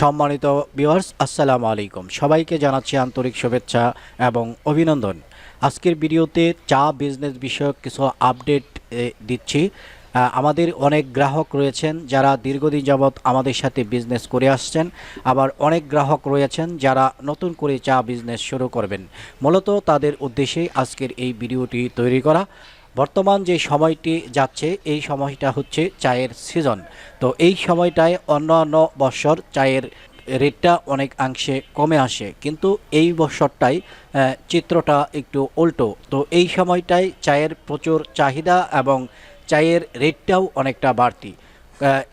সম্মানিত ভিউয়ার্স আসসালামু আলাইকুম। সবাইকে জানাচ্ছি আন্তরিক শুভেচ্ছা এবং অভিনন্দন। আজকের ভিডিওতে চা বিজনেস বিষয়ক কিছু আপডেট দিচ্ছি। আমাদের অনেক গ্রাহক রয়েছেন যারা দীর্ঘদিন যাবৎ আমাদের সাথে বিজনেস করে আসছেন। আবার অনেক গ্রাহক রয়েছেন যারা নতুন করে চা বিজনেস শুরু করবেন। মূলত তাদের উদ্দেশ্যেই আজকের এই ভিডিওটি তৈরি করা। বর্তমান যে সময়টি যাচ্ছে, এই সময়টা হচ্ছে চায়ের সিজন তো এই সময়টায় অন্যান্য বছর চায়ের রেটটা অনেক অংশে কমে আসে। কিন্তু এই বছরটাই চিত্রটা একটু উল্টো। তো এই সময়টায় চায়ের প্রচুর চাহিদা এবং চায়ের রেটটাও অনেকটা বাড়তি।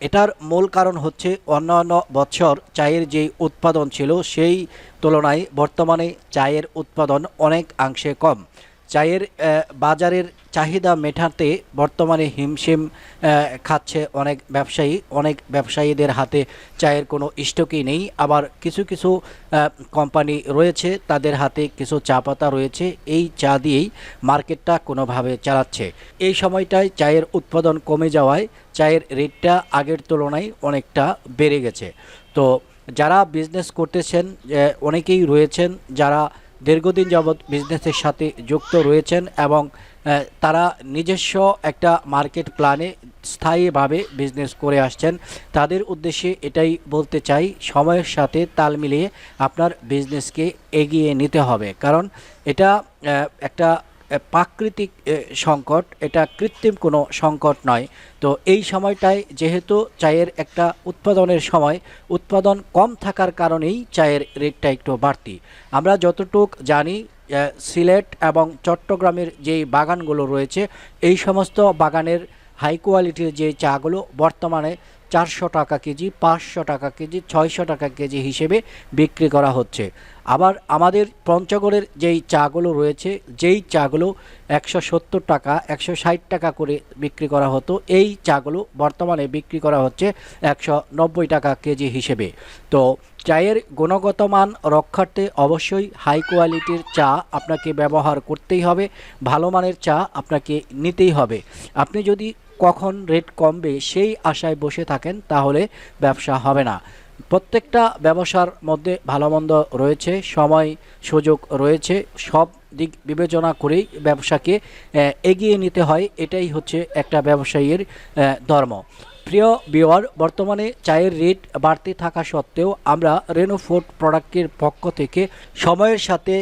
এটার মূল কারণ হচ্ছে অন্যান্য বছর চায়ের যেই উৎপাদন ছিল, সেই তুলনায় বর্তমানে চায়ের উৎপাদন অনেক অংশে কম। চায়ের বাজারের চাহিদা মেটাতে বর্তমানে হিমশিম খাচ্ছে অনেক ব্যবসায়ী। অনেক ব্যবসায়ীদের হাতে চায়ের কোনো স্টকই নেই। আবার কিছু কিছু কোম্পানি রয়েছে, তাদের হাতে কিছু চা পাতা রয়েছে। এই চা দিয়েই মার্কেটটা কোনোভাবে চালাচ্ছে। এই সময়টায় চায়ের উৎপাদন কমে যাওয়ায় চায়ের রেটটা আগের তুলনায় অনেকটা বেড়ে গেছে। তো যারা বিজনেস করতেছেন অনেকেই রয়েছেন যারা দীর্ঘদিন যাবৎ বিজনেসের সাথে যুক্ত রয়েছেন এবং তারা নিজস্ব একটা মার্কেট প্ল্যানে স্থায়ীভাবে বিজনেস করে আসছেন। তাদের উদ্দেশ্যে এটাই বলতে চাই, সময়ের সাথে তাল মিলিয়ে আপনার বিজনেসকে এগিয়ে নিতে হবে। কারণ এটা একটা প্রাকৃতিক সংকট, এটা কৃত্রিম কোনো সংকট নয়। তো এই সময়টায় যেহেতু চায়ের একটা উৎপাদনের সময়, উৎপাদন কম থাকার কারণেই চায়ের রেটটা একটু বাড়তি। আমরা যতটুক জানি সিলেট এবং চট্টগ্রামের যেই বাগানগুলো রয়েছে, এই সমস্ত বাগানের হাই কোয়ালিটির যে চাগুলো বর্তমানে চারশো টাকা কেজি, পাঁচশো টাকা কেজি, ছয়শো টাকা কেজি হিসেবে বিক্রি করা হচ্ছে। আবার আমাদের পঞ্চগড়ের যেই চাগুলো রয়েছে, যেই চাগুলো একশো সত্তর টাকা, একশো ষাট টাকা করে বিক্রি করা হতো, এই চাগুলো বর্তমানে বিক্রি করা হচ্ছে একশো নব্বই টাকা কেজি হিসেবে। তো চায়ের গুণগত মান রক্ষার্থে অবশ্যই হাই কোয়ালিটির চা আপনাকে ব্যবহার করতেই হবে, ভালো মানের চা আপনাকে নিতেই হবে। আপনি যদি কখন রেট কমবে সেই আশায় বসে থাকেন, তাহলে ব্যবসা হবে না। প্রত্যেকটা ব্যবসার মধ্যে ভালো রয়েছে, সময় সুযোগ রয়েছে, সব দিক বিবেচনা করেই ব্যবসাকে এগিয়ে নিতে হয়, এটাই হচ্ছে একটা ব্যবসায়ীর ধর্ম। প্রিয় বিওয়ার বর্তমানে চায়ের রেট বাড়তে থাকা সত্ত্বেও আমরা রেনো ফুড প্রোডাক্টের পক্ষ থেকে সময়ের সাথে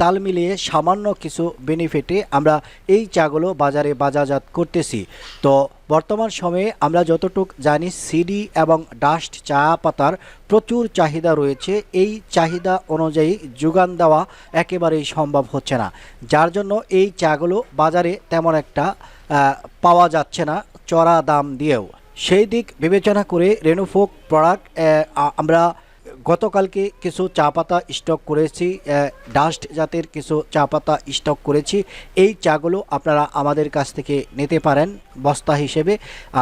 তাল মিলিয়ে সামান্য কিছু বেনিফিটে আমরা এই চাগুলো বাজারে বাজারজাত করতেছি। তো বর্তমান সময়ে আমরা যতটুক জানি সিডি এবং ডাস্ট চা পাতার প্রচুর চাহিদা রয়েছে। এই চাহিদা অনুযায়ী যোগান দেওয়া একেবারেই সম্ভব হচ্ছে না। যার জন্য এই চাগুলো বাজারে তেমন একটা পাওয়া যাচ্ছে না চড়া দাম দিয়েও। সেই দিক বিবেচনা করে রেনুফোক প্রোডাক্ট আমরা গতকালকে কিছু চা পাতা স্টক করেছি ডাস্ট জাতের কিছু চা পাতা স্টক করেছি। এই চাগুলো আপনারা আমাদের কাছ থেকে নিতে পারেন বস্তা হিসেবে।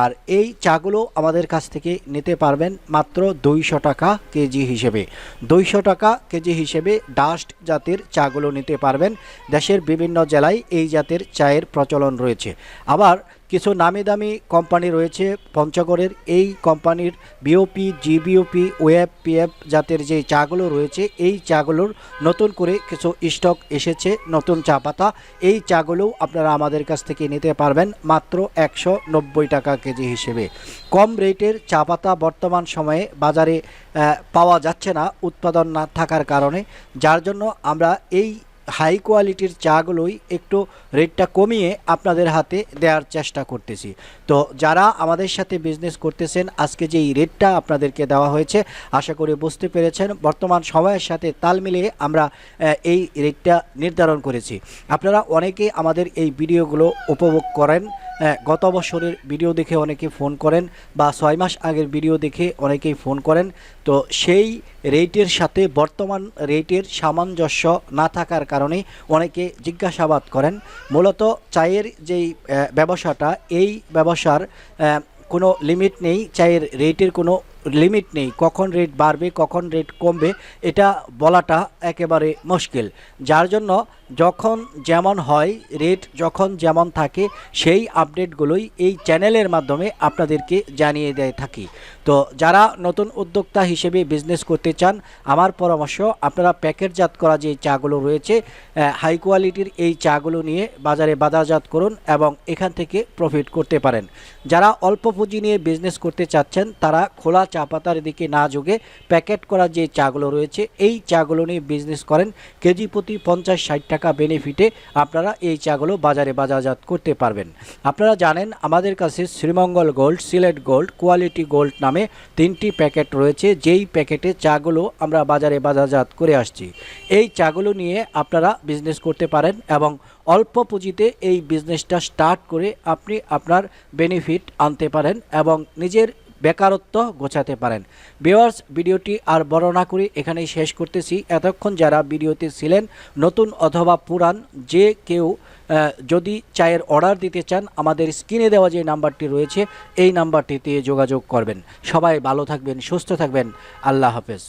আর এই চাগুলো আমাদের কাছ থেকে নিতে পারবেন মাত্র দুইশো টাকা কেজি হিসেবে। দুইশো টাকা কেজি হিসেবে ডাস্ট জাতের চাগুলো নিতে পারবেন। দেশের বিভিন্ন জেলায় এই জাতের চায়ের প্রচলন রয়েছে। আবার কিছু নামি দামি কোম্পানি রয়েছে পঞ্চগড়ের। এই কোম্পানির বিওপি জিবিওপি ওয়েব পিএফ জাতের যে চাগুলো রয়েছে, এই চাগুলোর নতুন করে কিছু স্টক এসেছে, নতুন চা পাতা। এই চাগুলোও আপনারা আমাদের কাছ থেকে নিতে পারবেন মাত্র একশো নব্বই টাকা কেজি হিসেবে। কম রেটের চা পাতা বর্তমান সময়ে বাজারে পাওয়া যাচ্ছে না, উৎপাদন না থাকার কারণে। যার জন্য আমরা এই হাই কোয়ালিটির চাগুলোই একটু রেটটা কমিয়ে আপনাদের হাতে দেওয়ার চেষ্টা করতেছি। তো যারা আমাদের সাথে বিজনেস করতেছেন, আজকে যে এই রেটটা আপনাদেরকে দেওয়া হয়েছে, আশা করি বুঝতে পেরেছেন। বর্তমান সময়ের সাথে তাল মিলিয়ে আমরা এই রেটটা নির্ধারণ করেছি। আপনারা অনেকে আমাদের এই ভিডিওগুলো উপভোগ করেন। গত বছরের ভিডিও দেখে অনেকে ফোন করেন বা ছয় মাস আগের ভিডিও দেখে অনেকেই ফোন করেন। তো সেই রেটের সাথে বর্তমান রেটের সামঞ্জস্য না থাকার কারণে অনেকে জিজ্ঞাসাবাদ করেন। মূলত চায়ের যেই ব্যবসাটা, এই ব্যবসার কোনো লিমিট নেই, চায়ের রেটের কোনো লিমিট নেই। কখন রেট বাড়বে, কখন রেট কমবে, এটা বলাটা একেবারে মুশকিল। যার জন্য যখন যেমন হয় রেট যখন যেমন থাকে, সেই আপডেটগুলোই এই চ্যানেলের মাধ্যমে আপনাদেরকে জানিয়ে দিয়ে থাকি। তো যারা নতুন উদ্যোক্তা হিসেবে বিজনেস করতে চান, আমার পরামর্শ, আপনারা প্যাকেটজাত করা যে চাগুলো রয়েছে হাই কোয়ালিটির এই চাগুলো নিয়ে বাজারে বাজারজাত করুন এবং এখান থেকে প্রফিট করতে পারেন। যারা অল্প পুঁজি নিয়ে বিজনেস করতে চাচ্ছেন, তারা খোলা চা পাতার দিকে না যোগে প্যাকেট করা যে চাগুলো রয়েছে, এই চাগুলো নিয়ে বিজনেস করেন। কেজি প্রতি পঞ্চাশ ষাট বেনিফিটে আপনারা এই চাগুলো বাজারে বাজারজাত করতে পারবেন। আপনারা জানেন, আমাদের কাছে Sreemangal gold, Sylhet gold, quality gold নামে তিনটি প্যাকেট রয়েছে। যেই প্যাকেটে চাগুলো আমরা বাজারে বাজারজাত করে আসছি। এই চাগুলো নিয়ে আপনারা বিজনেস করতে পারেন এবং অল্প পুঁজিতে এই বিজনেসটা স্টার্ট করে আপনি আপনার বেনিফিট আনতে পারেন এবং নিজের বেকারত্ব গোছাতে পারেন। বেওয়ার্স ভিডিওটি আর বর্ণনা না করে এখানেই শেষ করতেছি। এতক্ষণ যারা ভিডিওতে ছিলেন, নতুন অথবা পুরান, যে কেউ যদি চায়ের অর্ডার দিতে চান, আমাদের স্ক্রিনে দেওয়া যে নাম্বারটি রয়েছে, এই নাম্বারটিতে যোগাযোগ করবেন। সবাই ভালো থাকবেন, সুস্থ থাকবেন। আল্লাহ হাফেজ।